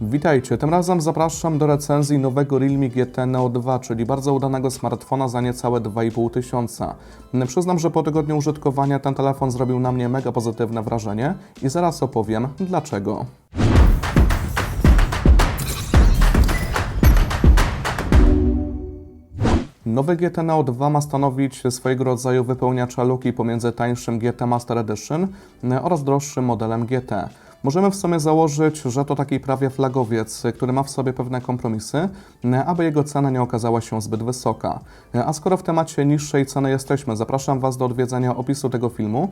Witajcie, tym razem zapraszam do recenzji nowego Realme GT Neo 2, czyli bardzo udanego smartfona za niecałe 2,5 tysiąca. Przyznam, że po tygodniu użytkowania ten telefon zrobił na mnie mega pozytywne wrażenie i zaraz opowiem dlaczego. Nowy GT Neo 2 ma stanowić swojego rodzaju wypełniacza luki pomiędzy tańszym GT Master Edition oraz droższym modelem GT. Możemy w sumie założyć, że to taki prawie flagowiec, który ma w sobie pewne kompromisy, aby jego cena nie okazała się zbyt wysoka. A skoro w temacie niższej ceny jesteśmy, zapraszam Was do odwiedzenia opisu tego filmu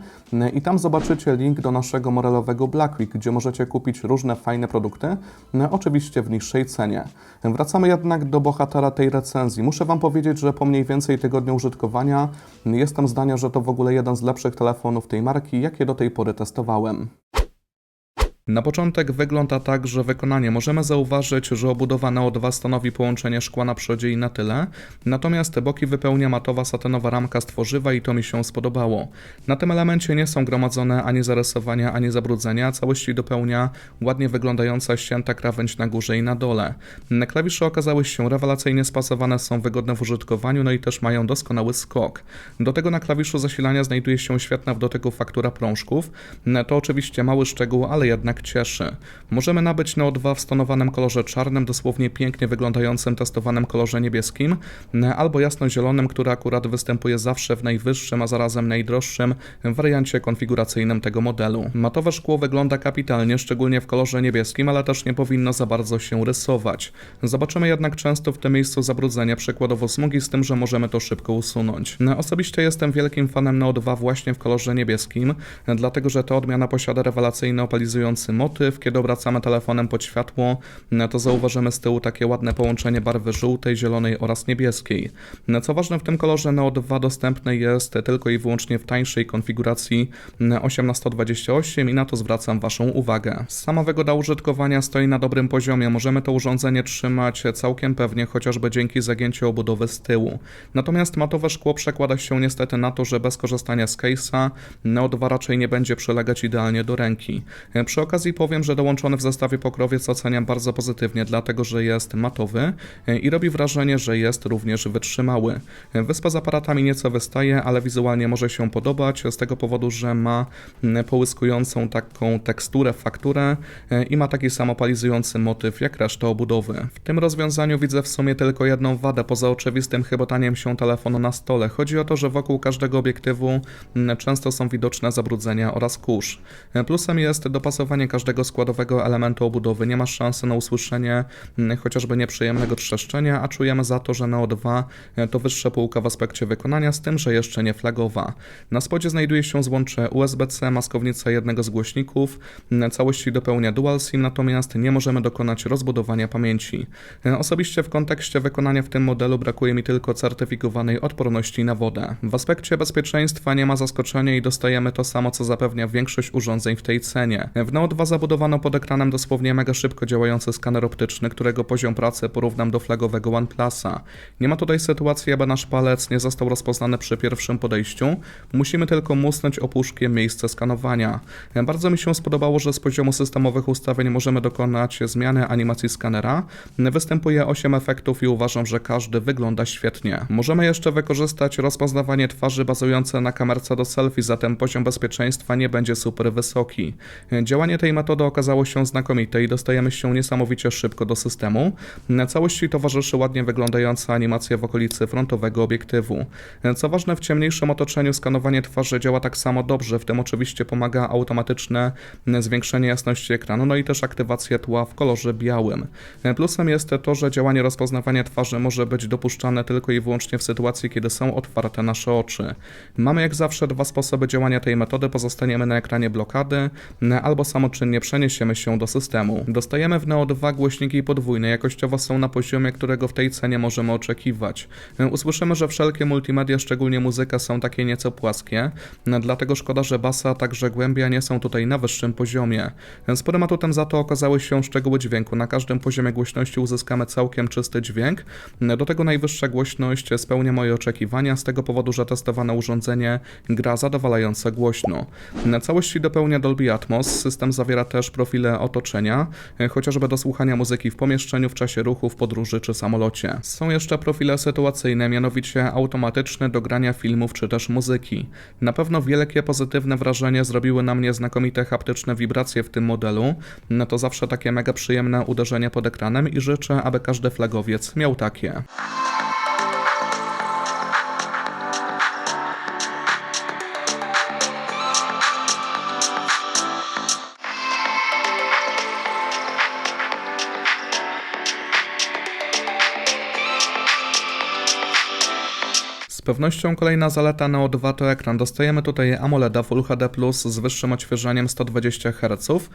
i tam zobaczycie link do naszego morelowego Black Week, gdzie możecie kupić różne fajne produkty, oczywiście w niższej cenie. Wracamy jednak do bohatera tej recenzji. Muszę Wam powiedzieć, że po mniej więcej tygodniu użytkowania jestem zdania, że to w ogóle jeden z lepszych telefonów tej marki, jakie do tej pory testowałem. Na początek wygląda tak, że wykonanie możemy zauważyć, że obudowa Neo 2 stanowi połączenie szkła na przodzie i na tyle, natomiast boki wypełnia matowa satenowa ramka z tworzywa i to mi się spodobało. Na tym elemencie nie są gromadzone ani zarysowania, ani zabrudzenia, całości dopełnia ładnie wyglądająca ścięta krawędź na górze i na dole. Klawisze okazały się rewelacyjnie spasowane, są wygodne w użytkowaniu, no i też mają doskonały skok. Do tego na klawiszu zasilania znajduje się świetna w dotyku faktura prążków. To oczywiście mały szczegół, ale jednak cieszy. Możemy nabyć Neo 2 w stonowanym kolorze czarnym, dosłownie pięknie wyglądającym testowanym kolorze niebieskim, albo jasno-zielonym, który akurat występuje zawsze w najwyższym, a zarazem najdroższym wariancie konfiguracyjnym tego modelu. Matowe szkło wygląda kapitalnie, szczególnie w kolorze niebieskim, ale też nie powinno za bardzo się rysować. Zobaczymy jednak często w tym miejscu zabrudzenia, przykładowo smugi, z tym, że możemy to szybko usunąć. Osobiście jestem wielkim fanem Neo 2 właśnie w kolorze niebieskim, dlatego że ta odmiana posiada rewelacyjny opalizujący motyw. Kiedy obracamy telefonem pod światło, to zauważymy z tyłu takie ładne połączenie barwy żółtej, zielonej oraz niebieskiej. Co ważne, w tym kolorze Neo 2 dostępny jest tylko i wyłącznie w tańszej konfiguracji 1828 i na to zwracam Waszą uwagę. Sama wygoda użytkowania stoi na dobrym poziomie. Możemy to urządzenie trzymać całkiem pewnie, chociażby dzięki zagięciu obudowy z tyłu. Natomiast matowe szkło przekłada się niestety na to, że bez korzystania z case'a Neo 2 raczej nie będzie przylegać idealnie do ręki. Przy okazji powiem, że dołączony w zestawie pokrowiec oceniam bardzo pozytywnie, dlatego że jest matowy i robi wrażenie, że jest również wytrzymały. Wyspa z aparatami nieco wystaje, ale wizualnie może się podobać z tego powodu, że ma połyskującą taką teksturę, fakturę i ma taki samopalizujący motyw jak reszta obudowy. W tym rozwiązaniu widzę w sumie tylko jedną wadę, poza oczywistym chybotaniem się telefonu na stole. Chodzi o to, że wokół każdego obiektywu często są widoczne zabrudzenia oraz kurz. Plusem jest dopasowanie każdego składowego elementu obudowy. Nie ma szansy na usłyszenie chociażby nieprzyjemnego trzeszczenia, a czujemy za to, że Neo 2 to wyższa półka w aspekcie wykonania, z tym, że jeszcze nie flagowa. Na spodzie znajduje się złącze USB-C, maskownica jednego z głośników. Całości dopełnia Dual SIM, natomiast nie możemy dokonać rozbudowania pamięci. Osobiście w kontekście wykonania w tym modelu brakuje mi tylko certyfikowanej odporności na wodę. W aspekcie bezpieczeństwa nie ma zaskoczenia i dostajemy to samo, co zapewnia większość urządzeń w tej cenie. W Neo 2 zabudowano pod ekranem dosłownie mega szybko działający skaner optyczny, którego poziom pracy porównam do flagowego OnePlusa. Nie ma tutaj sytuacji, aby nasz palec nie został rozpoznany przy pierwszym podejściu. Musimy tylko musnąć opuszkiem miejsce skanowania. Bardzo mi się spodobało, że z poziomu systemowych ustawień możemy dokonać zmiany animacji skanera. Występuje 8 efektów i uważam, że każdy wygląda świetnie. Możemy jeszcze wykorzystać rozpoznawanie twarzy bazujące na kamerce do selfie, zatem poziom bezpieczeństwa nie będzie super wysoki. Działanie tej metody okazało się znakomite i dostajemy się niesamowicie szybko do systemu. Całości towarzyszy ładnie wyglądająca animacja w okolicy frontowego obiektywu. Co ważne, w ciemniejszym otoczeniu skanowanie twarzy działa tak samo dobrze, w tym oczywiście pomaga automatyczne zwiększenie jasności ekranu, no i też aktywacja tła w kolorze białym. Plusem jest to, że działanie rozpoznawania twarzy może być dopuszczane tylko i wyłącznie w sytuacji, kiedy są otwarte nasze oczy. Mamy jak zawsze dwa sposoby działania tej metody, pozostaniemy na ekranie blokady albo samoczynnie przeniesiemy się do systemu. Dostajemy w Neo 2 głośniki podwójne, jakościowo są na poziomie, którego w tej cenie możemy oczekiwać. Usłyszymy, że wszelkie multimedia, szczególnie muzyka, są takie nieco płaskie, dlatego szkoda, że basa, a także głębia nie są tutaj na wyższym poziomie. Sporym atutem za to okazały się szczegóły dźwięku. Na każdym poziomie głośności uzyskamy całkiem czysty dźwięk. Do tego najwyższa głośność spełnia moje oczekiwania, z tego powodu, że testowane urządzenie gra zadowalająco głośno. Całości dopełnia Dolby Atmos, system zawiera też profile otoczenia, e, chociażby do słuchania muzyki w pomieszczeniu, w czasie ruchu, w podróży czy samolocie. Są jeszcze profile sytuacyjne, mianowicie automatyczne do grania filmów czy też muzyki. Na pewno wielkie pozytywne wrażenie zrobiły na mnie znakomite haptyczne wibracje w tym modelu. No to zawsze takie mega przyjemne uderzenie pod ekranem i życzę, aby każdy flagowiec miał takie. Z pewnością kolejna zaleta Neo 2 to ekran. Dostajemy tutaj AMOLEDa Full HD Plus z wyższym odświeżaniem 120 Hz,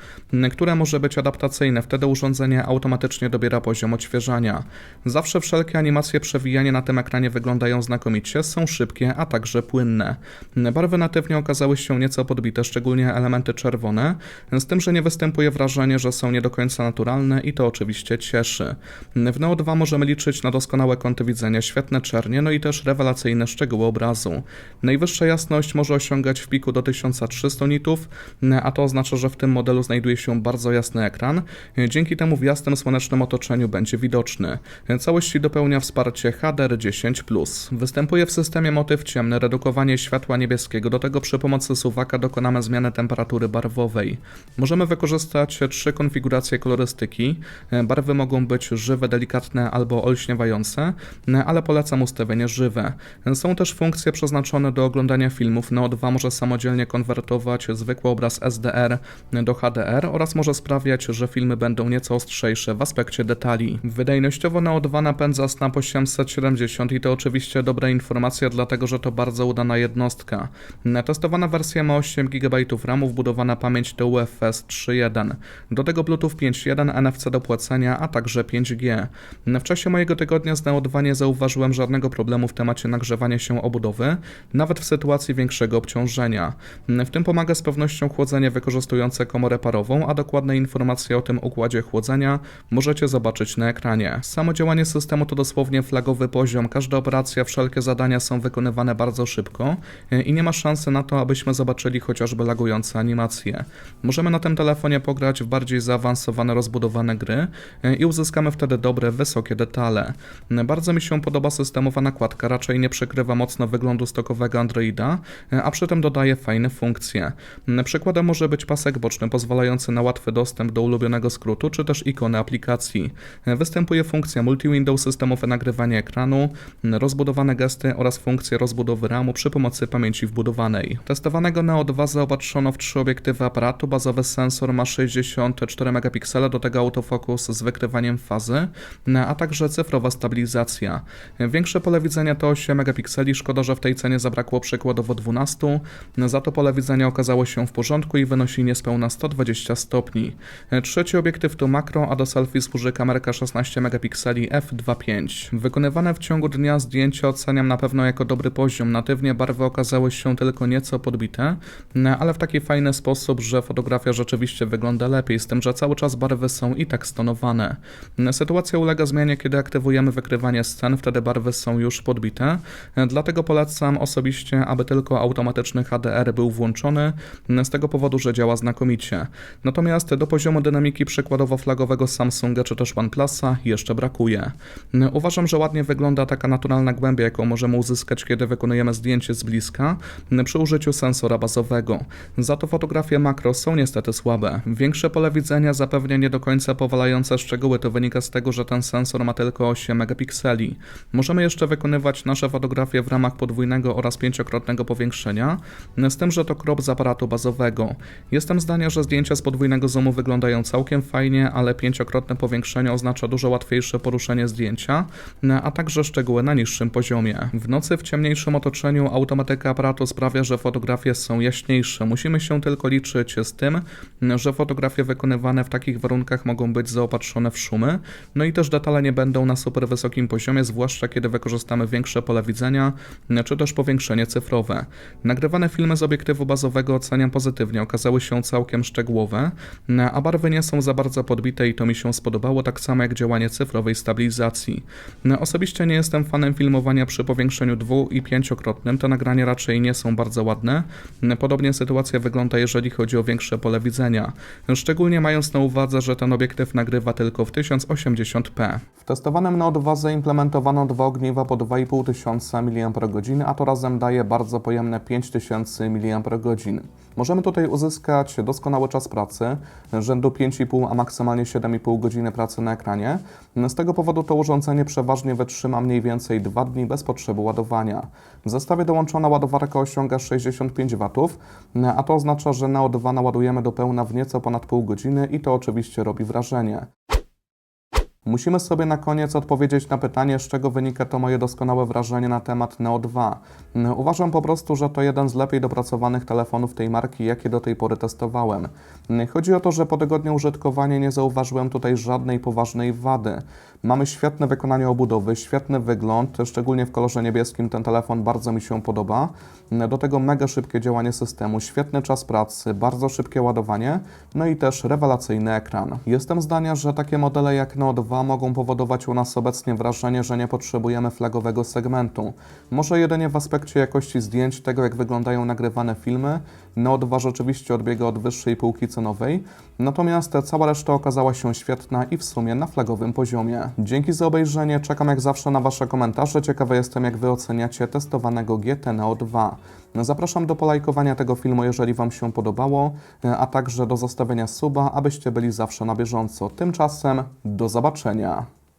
które może być adaptacyjne. Wtedy urządzenie automatycznie dobiera poziom odświeżania. Zawsze wszelkie animacje przewijania na tym ekranie wyglądają znakomicie, są szybkie, a także płynne. Barwy natywnie okazały się nieco podbite, szczególnie elementy czerwone, z tym, że nie występuje wrażenie, że są nie do końca naturalne i to oczywiście cieszy. W Neo 2 możemy liczyć na doskonałe kąty widzenia, świetne czernie, no i też rewelacyjne szczegóły obrazu. Najwyższa jasność może osiągać w piku do 1300 nitów, a to oznacza, że w tym modelu znajduje się bardzo jasny ekran. Dzięki temu w jasnym słonecznym otoczeniu będzie widoczny. Całości dopełnia wsparcie HDR10+. Występuje w systemie motyw ciemny, redukowanie światła niebieskiego. Do tego przy pomocy suwaka dokonamy zmiany temperatury barwowej. Możemy wykorzystać trzy konfiguracje kolorystyki. Barwy mogą być żywe, delikatne albo olśniewające, ale polecam ustawienie żywe. Są też funkcje przeznaczone do oglądania filmów. Neo 2 może samodzielnie konwertować zwykły obraz SDR do HDR oraz może sprawiać, że filmy będą nieco ostrzejsze w aspekcie detali. Wydajnościowo Neo 2 napędza Snap 870 i to oczywiście dobra informacja, dlatego że to bardzo udana jednostka. Testowana wersja ma 8 GB RAMu, wbudowana pamięć TUFS 3.1. Do tego Bluetooth 5.1, NFC do płacenia, a także 5G. W czasie mojego tygodnia z Neo 2 nie zauważyłem żadnego problemu w temacie nagrzewania się obudowy, nawet w sytuacji większego obciążenia. W tym pomaga z pewnością chłodzenie wykorzystujące komorę parową, a dokładne informacje o tym układzie chłodzenia możecie zobaczyć na ekranie. Samo działanie systemu to dosłownie flagowy poziom, każda operacja, wszelkie zadania są wykonywane bardzo szybko i nie ma szansy na to, abyśmy zobaczyli chociażby lagujące animacje. Możemy na tym telefonie pograć w bardziej zaawansowane, rozbudowane gry i uzyskamy wtedy dobre, wysokie detale. Bardzo mi się podoba systemowa nakładka, raczej nie przykrywa mocno wyglądu stokowego Androida, a przy tym dodaje fajne funkcje. Przykładem może być pasek boczny pozwalający na łatwy dostęp do ulubionego skrótu, czy też ikony aplikacji. Występuje funkcja multi-window systemowe nagrywanie ekranu, rozbudowane gesty oraz funkcje rozbudowy RAMu przy pomocy pamięci wbudowanej. Testowanego Neo 2 zaopatrzono w trzy obiektywy aparatu, bazowy sensor ma 64 megapiksele, do tego autofokus z wykrywaniem fazy, a także cyfrowa stabilizacja. Większe pole widzenia to 8 megapikseli, szkoda, że w tej cenie zabrakło przykładowo 12, za to pole widzenia okazało się w porządku i wynosi niespełna 120 stopni. Trzeci obiektyw to makro, a do selfie służy kamerka 16 megapikseli f2.5. Wykonywane w ciągu dnia zdjęcia oceniam na pewno jako dobry poziom, natywnie barwy okazały się tylko nieco podbite, ale w taki fajny sposób, że fotografia rzeczywiście wygląda lepiej, z tym, że cały czas barwy są i tak stonowane. Sytuacja ulega zmianie, kiedy aktywujemy wykrywanie scen, wtedy barwy są już podbite, dlatego polecam osobiście, aby tylko automatyczny HDR był włączony, z tego powodu, że działa znakomicie. Natomiast do poziomu dynamiki przykładowo flagowego Samsunga czy też OnePlusa jeszcze brakuje. Uważam, że ładnie wygląda taka naturalna głębia, jaką możemy uzyskać, kiedy wykonujemy zdjęcie z bliska przy użyciu sensora bazowego. Za to fotografie makro są niestety słabe. Większe pole widzenia zapewnia nie do końca powalające szczegóły, to wynika z tego, że ten sensor ma tylko 8 megapikseli. Możemy jeszcze wykonywać nasze fotografie w ramach podwójnego oraz pięciokrotnego powiększenia, z tym, że to crop z aparatu bazowego. Jestem zdania, że zdjęcia z podwójnego zoomu wyglądają całkiem fajnie, ale pięciokrotne powiększenie oznacza dużo łatwiejsze poruszenie zdjęcia, a także szczegóły na niższym poziomie. W nocy w ciemniejszym otoczeniu automatyka aparatu sprawia, że fotografie są jaśniejsze. Musimy się tylko liczyć z tym, że fotografie wykonywane w takich warunkach mogą być zaopatrzone w szumy, no i też detale nie będą na super wysokim poziomie, zwłaszcza kiedy wykorzystamy większe pole widzenia widzenia, czy też powiększenie cyfrowe. Nagrywane filmy z obiektywu bazowego oceniam pozytywnie, okazały się całkiem szczegółowe, a barwy nie są za bardzo podbite i to mi się spodobało, tak samo jak działanie cyfrowej stabilizacji. Osobiście nie jestem fanem filmowania przy powiększeniu dwu- i pięciokrotnym, te nagrania raczej nie są bardzo ładne. Podobnie sytuacja wygląda, jeżeli chodzi o większe pole widzenia, szczególnie mając na uwadze, że ten obiektyw nagrywa tylko w 1080p. W testowanym Neo 2 zaimplementowano dwa ogniwa po 2500 mAh, a to razem daje bardzo pojemne 5000 mAh. Możemy tutaj uzyskać doskonały czas pracy, rzędu 5,5, a maksymalnie 7,5 godziny pracy na ekranie. Z tego powodu to urządzenie przeważnie wytrzyma mniej więcej 2 dni bez potrzeby ładowania. W zestawie dołączona ładowarka osiąga 65 W, a to oznacza, że Neo 2 naładujemy do pełna w nieco ponad pół godziny i to oczywiście robi wrażenie. Musimy sobie na koniec odpowiedzieć na pytanie, z czego wynika to moje doskonałe wrażenie na temat Neo 2. Uważam po prostu, że to jeden z lepiej dopracowanych telefonów tej marki, jakie do tej pory testowałem. Chodzi o to, że po tygodniu użytkowania nie zauważyłem tutaj żadnej poważnej wady. Mamy świetne wykonanie obudowy, świetny wygląd, szczególnie w kolorze niebieskim ten telefon bardzo mi się podoba. Do tego mega szybkie działanie systemu, świetny czas pracy, bardzo szybkie ładowanie, no i też rewelacyjny ekran. Jestem zdania, że takie modele jak Neo 2 mogą powodować u nas obecnie wrażenie, że nie potrzebujemy flagowego segmentu. Może jedynie w aspekcie jakości zdjęć, tego jak wyglądają nagrywane filmy, Neo 2 rzeczywiście odbiega od wyższej półki cenowej, natomiast cała reszta okazała się świetna i w sumie na flagowym poziomie. Dzięki za obejrzenie, czekam jak zawsze na Wasze komentarze, ciekawy jestem jak Wy oceniacie testowanego GT Neo 2. Zapraszam do polajkowania tego filmu, jeżeli Wam się podobało, a także do zostawienia suba, abyście byli zawsze na bieżąco. Tymczasem do zobaczenia.